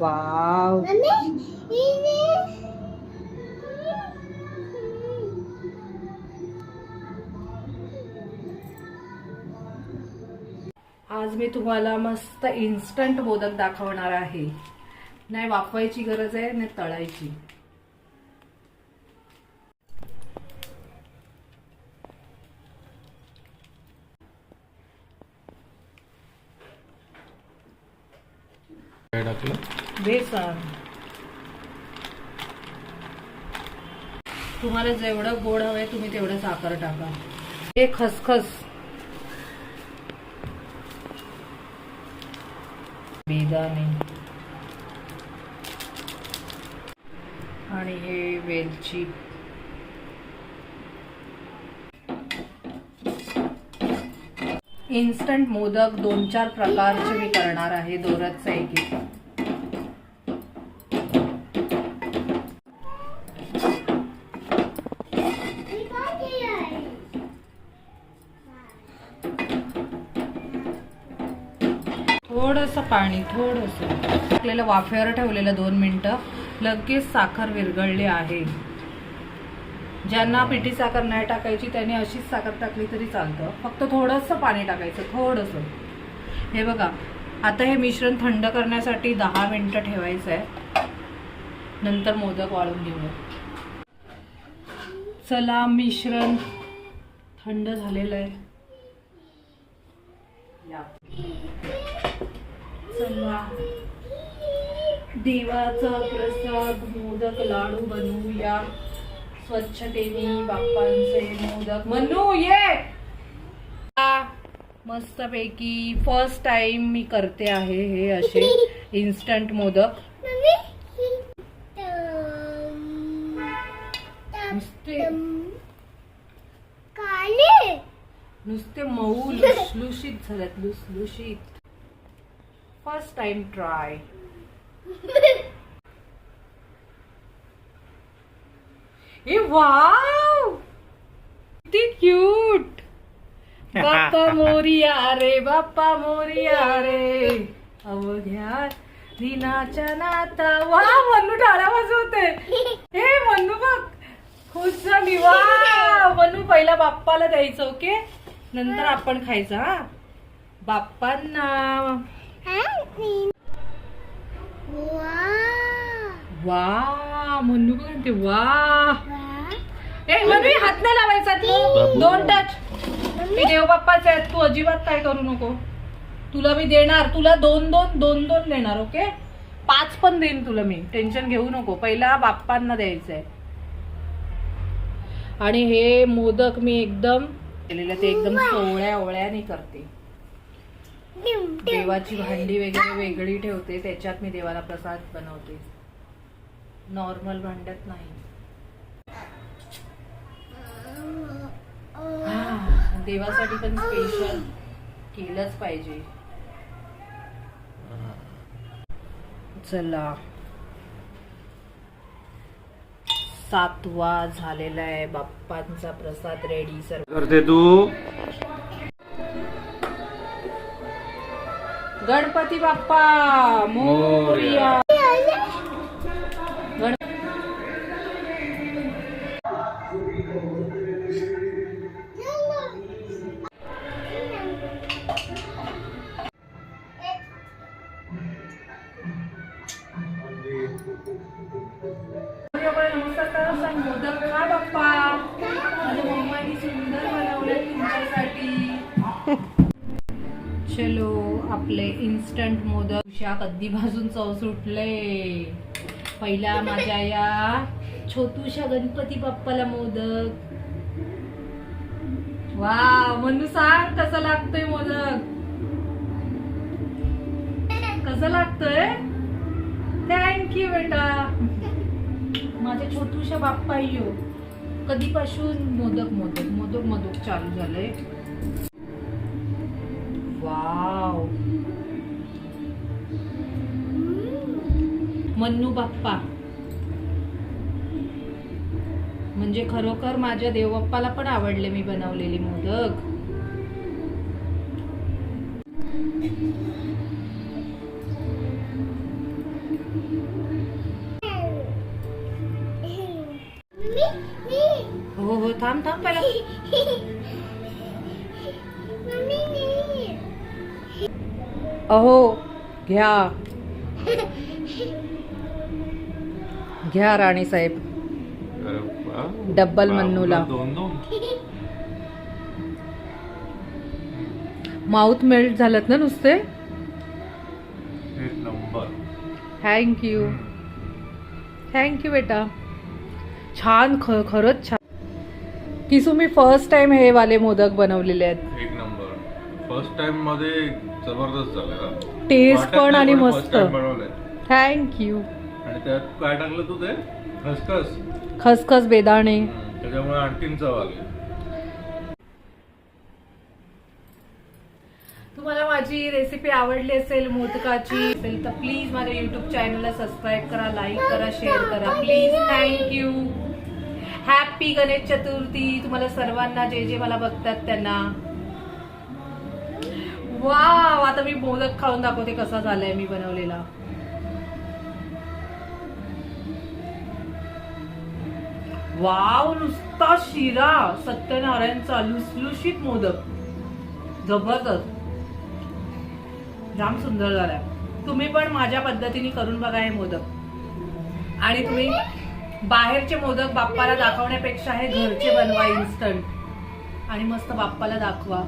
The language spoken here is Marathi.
वाव. आज मी तुम्हाला मस्त इन्स्टंट मोदक दाखवणार आहे. नाही वाफवायची गरज आहे नाही तळायची. टाकलं? बेसन. तुम्हाला जेवढं गोड हवंय तुम्ही तेवढं साखर टाका. हे खसखस. बेदाणे. आणि हे वेलची. इन्स्टंट मोदक दोन चार प्रकारचे मी करणार आहे दोरच एक एक थोडस पाणी थोडस. टाकलेलं वाफेवर ठेवलेलं दोन मिनिटं. लगेच साखर विरघळली आहे. ज्यांना पिठी साखर नाही टाकायची त्यांनी अशीच साखर टाकली तरी चालतं. फक्त थोडंसं पाणी टाकायचं थोडंसं. हे बघा आता हे मिश्रण थंड करण्यासाठी दहा मिनिटं ठेवायचं आहे नंतर मोदक वाळून घेऊया. चला मिश्रण थंड झालेलं आहे. या. चला. देवाचा प्रसाद मोदक लाडू बनवूया. स्वच्छतेने बाप्पांचे मोदक. मनू ये! मस्त पैकी फर्स्ट टाइम मी करते आहे हे असे इन्स्टंट मोदक. नुसते. नुसते मऊ लुसलुशीत झाल्यात लुसलुशीत. फर्स्ट टाइम ट्राय ए वाव किती क्यूट बाप्पा मोरिया रे बाप्पा मोरिया रे अवघ्या दिनाच्या नाता. वा मन्नू टाळा वाजवते हे मन्नू बघ. खुश झाली वा मन्नू पहिला बाप्पाला द्यायचं ओके? नंतर आपण खायचं हा. बाप्पांना. वा मन्नू बघ म्हणते वा ए हात नाही लावायचा तू. दोन टच मी देव बाप्पाचे आहेत तू अजिबात काय करू नको. तुला मी देणार तुला दोन दोन दोन दोन देणार ओके पाच पण देईन तुला मी. टेन्शन घेऊ नको. पहिला बाप्पांना द्यायचंय. आणि हे मोदक मी एकदम केलेलं ते एकदम सोहळ्या ओळ्याने करते. देवाची भांडी वगैरे वेगळी ठेवते त्याच्यात मी देवाला प्रसाद बनवते. नॉर्मल भांड्यात नाही. हा, देवासाठी पण स्पेशल केलंच पाहिजे. चला. सातवा झालेला आहे बाप्पांचा प्रसाद रेडी सर्व. करते तू. गणपती बाप्पा मोरया. चलो आपले इन्स्टंट मोदक. उशा भाजून चव सुटले पहिला माझ्या या छोटूशा गणपती बाप्पाला मोदक. वा म्हणू सांग कसं लागतोय मोदक? कसं लागतोय? थँक्यू बेटा. माझ्या छोटूशा बाप्पा यो कधीपासून मोदक मोदक मोदक मोदक चालू झालंय? वा मन्नू बाप्पा. म्हणजे खरोखर माझ्या देवबाप्पाला पण आवडले मी बनवलेली मोदक. हो हो थांब थांब पहिला. अहो घ्या. घ्या राणी साहेब. डब्बल बाबूला मन्नूला. माउथ मेल्ट झालं ना नुसते? थँक्यू थँक्यू बेटा. छान ख खरंच छान. किसू मी फर्स्ट टाइम हे वाले मोदक बनवलेले आहेत. एक नंबर फर्स्ट टाइममध्ये जबरदस्त झालं टेस्ट पण आणि मस्त. थँक्यू आणि त्यात काय टाकलं तू ते? खसखस. खसखस बेदाणे. हम्म, त्याच्यामुळे आणखीन चव आली. तुम्हाला माझी रेसिपी आवडली असेल मोदकाची असेल तर प्लीज माझ्या युट्यूब चॅनलला सबस्क्राईब करा लाईक करा शेअर करा. Please thank you happy Ganesh Chaturthi तुम्हाला सर्वांना जे जे मला बघतात त्यांना. वाव आता मी मोदक खाऊन दाखवते कसा झालाय मी बनवलेला. वाव नुसता शिरा. सत्यनारायणचा लुसलुशीत मोदक. जबरदस्त. जाम सुंदर झालाय. तुम्ही पण माझ्या पद्धतीने करून बघा हे मोदक. आणि तुम्ही बाहेरचे मोदक बाप्पाला दाखवण्यापेक्षा हे घरचे बनवा इन्स्टंट आणि मस्त बाप्पाला दाखवा.